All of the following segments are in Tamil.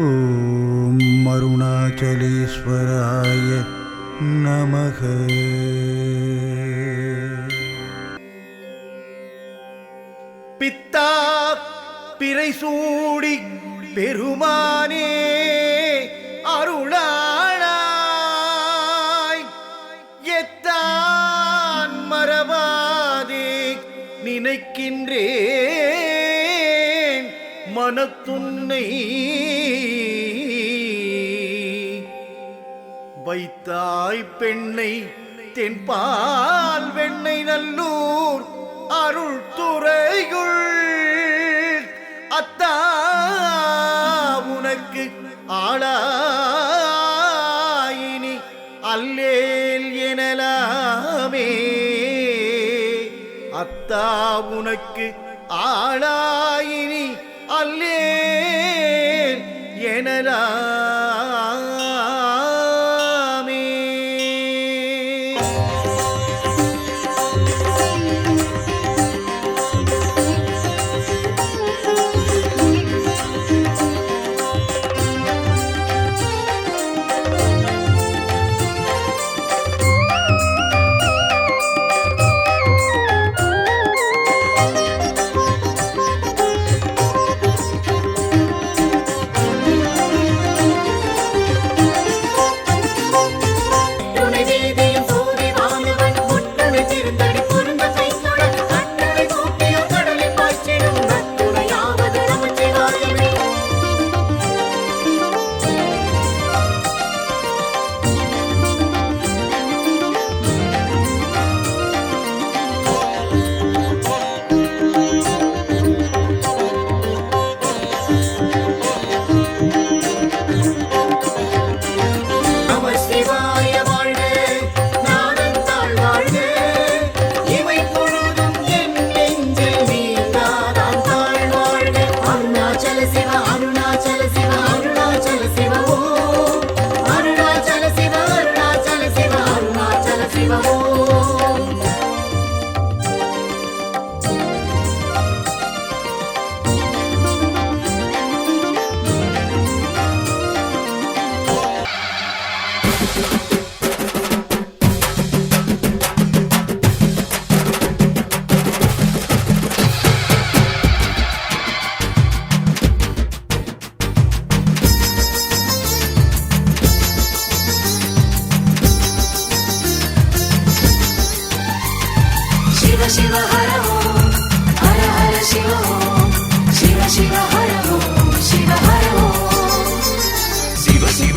ॐ अरुणाचलेश्वराय नमः पित्ता பிறைசூடி பெருமானே அருளாளாய். எத்தான் மறவாதே நினைக்கின்றே. மனத்துன்னை வைத்தாய் பெண்ணை தென்பால் வெண்ணை நல்லூர் அருள் துறையுள். அத்தா உனக்கு ஆளாயினி அல்லேல் எனலாமே. அத்தா உனக்கு ஆளாயினி அல்லேன் எனலாம்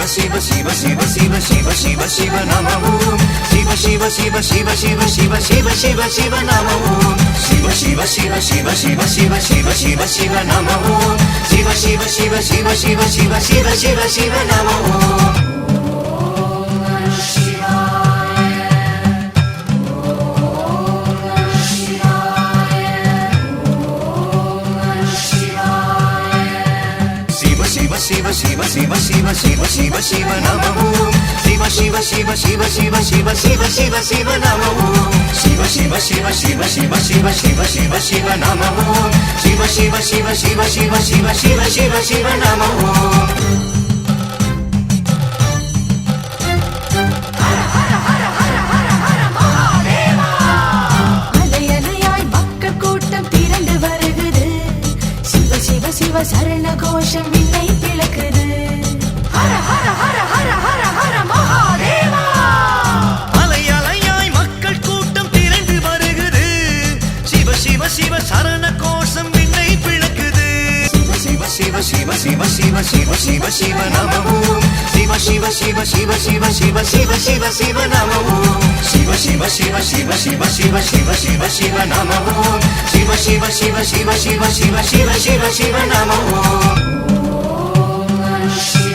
சிவ சிவ சிவ சிவ சிவ சிவ சிவ நம ஓம் சிவ சிவ சிவ சிவ சிவ சிவ சிவ சிவ சிவ நம ஓம் சிவ சிவ சிவ சிவ சிவ சிவ சிவ சிவ சிவ நம ஓம் சிவ சிவ சிவ சிவ சிவ சிவ சிவ சிவ சிவ சிவ நம ஓம் சிவ சிவ நமவோம் சிவ சிவ சிவ சிவ சிவ சிவ சிவ சிவ சிவ நமவோம் சிவ சிவ சிவ சிவ சிவ சிவ சிவ சிவ சிவ நமவோம் சிவ சிவ சிவ சிவ சிவ சிவ சிவ சிவ சிவ நமவோம் சரண கோஷம் சிவ சிவ சிவ சிவ சிவ நம ஓம் சிவ சிவ சிவ சிவ சிவ சிவ சிவ சிவ சிவ நம ஓம் சிவ சிவ சிவ சிவ சிவ சிவ சிவ சிவ சிவ நம ஓம் சிவ சிவ சிவ சிவ சிவ சிவ சிவ சிவ சிவ நம ஓம் शिव